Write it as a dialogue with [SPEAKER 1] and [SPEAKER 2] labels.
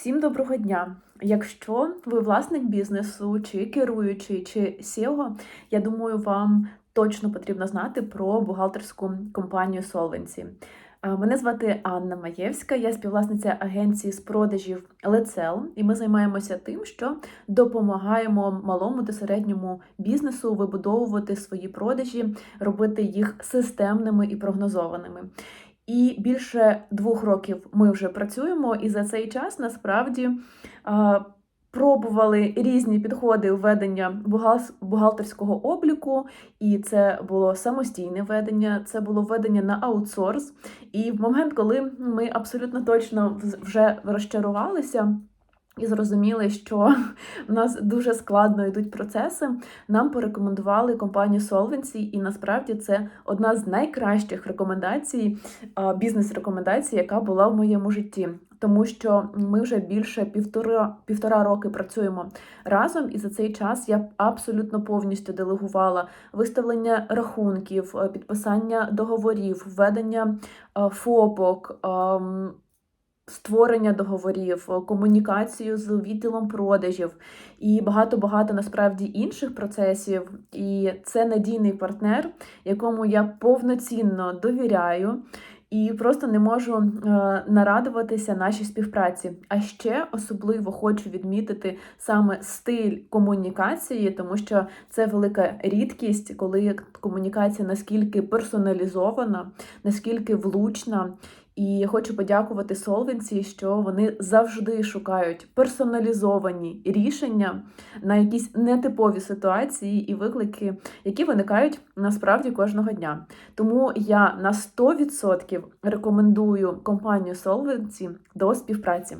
[SPEAKER 1] Всім доброго дня! Якщо ви власник бізнесу, чи керуючий, чи SEO, я думаю, вам точно потрібно знати про бухгалтерську компанію Solvency. Е, Мене звати Анна Маєвська, я співвласниця агенції з продажів Лецел, і ми займаємося тим, що допомагаємо малому та середньому бізнесу вибудовувати свої продажі, робити їх системними і прогнозованими. І більше двох років ми вже працюємо, і за цей час насправді пробували різні підходи введення бухгалтерського обліку, і це було самостійне ведення, це було введення на аутсорс. І в момент, коли ми абсолютно точно вже розчарувалися. І зрозуміли, що в нас дуже складно йдуть процеси. Нам порекомендували компанію Solvency, і насправді це одна з найкращих рекомендацій, бізнес-рекомендацій, яка була в моєму житті. Тому що ми вже більше півтора, півтора роки працюємо разом, і за цей час я абсолютно повністю делегувала виставлення рахунків, е, підписання договорів, введення е, ФОПок. Створення договорів, е, комунікацію з відділом продажів і багато-багато насправді інших процесів. І це надійний партнер, якому я повноцінно довіряю. І просто не можу е, нарадуватися нашій співпраці. А ще особливо хочу відмітити саме стиль комунікації, тому що це велика рідкість, коли комунікація наскільки персоналізована, наскільки влучна. І хочу подякувати Solvency, що вони завжди шукають персоналізовані рішення на якісь нетипові ситуації і виклики, які виникають насправді кожного дня. Тому я на 100% рекомендую компанію Solvency до співпраці.